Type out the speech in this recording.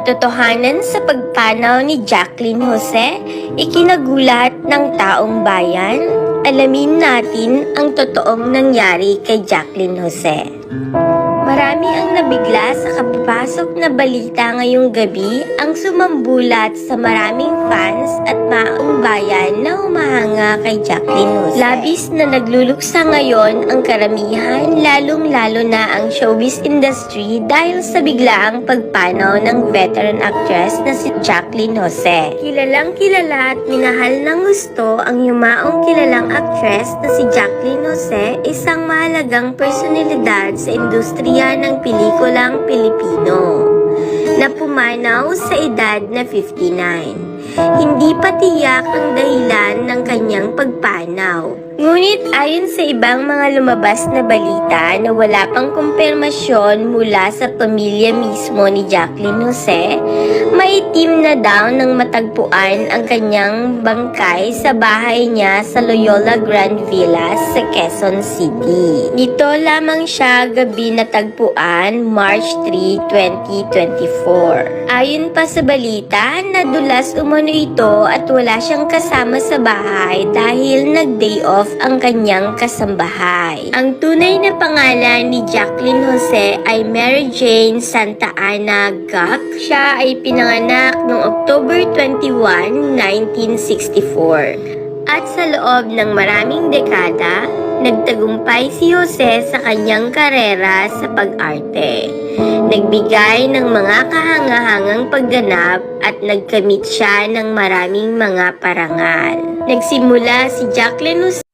Katotohanan sa pagpanaw ni Jacqueline Jose, ikinagulat ng taong bayan. Alamin natin ang totoong nangyari kay Jacqueline Jose. Marami ang nabigla sa kapapasok na balita ngayong gabi ang sumambulat sa maraming fans at maong bayan na humahanga kay Jacqueline Jose. Labis na nagluluksa ngayon ang karamihan lalong-lalo na ang showbiz industry dahil sa biglaang pagpanaw ng veteran actress na si Jacqueline Jose. Kilalang kilala at minahal ng gusto ang yumaong kilalang actress na si Jacqueline Jose, isang mahalagang personalidad sa industriya ng pelikulang Pilipino na pumanaw sa edad na 59. Hindi pa tiyak ang dahilan ng kanyang pagpanaw. Ngunit ayon sa ibang mga lumabas na balita na wala pang kumpirmasyon mula sa pamilya mismo ni Jacqueline Jose, maitim na daw ng matagpuan ang kanyang bangkay sa bahay niya sa Loyola Grand Villas sa Quezon City. Nito lamang siya gabi natagpuan March 3, 2024. Ayon pa sa balita, nadulas umano ito at wala siyang kasama sa bahay dahil nag-day off ang kanyang kasambahay. Ang tunay na pangalan ni Jacqueline Jose ay Mary Jane Santa Ana Gak. Siya ay pinanganak noong October 21, 1964. At sa loob ng maraming dekada, nagtagumpay si Jose sa kanyang karera sa pag-arte. Nagbigay ng mga kahangahangang pagganap at nagkamit siya ng maraming mga parangal. Nagsimula si Jacqueline Jose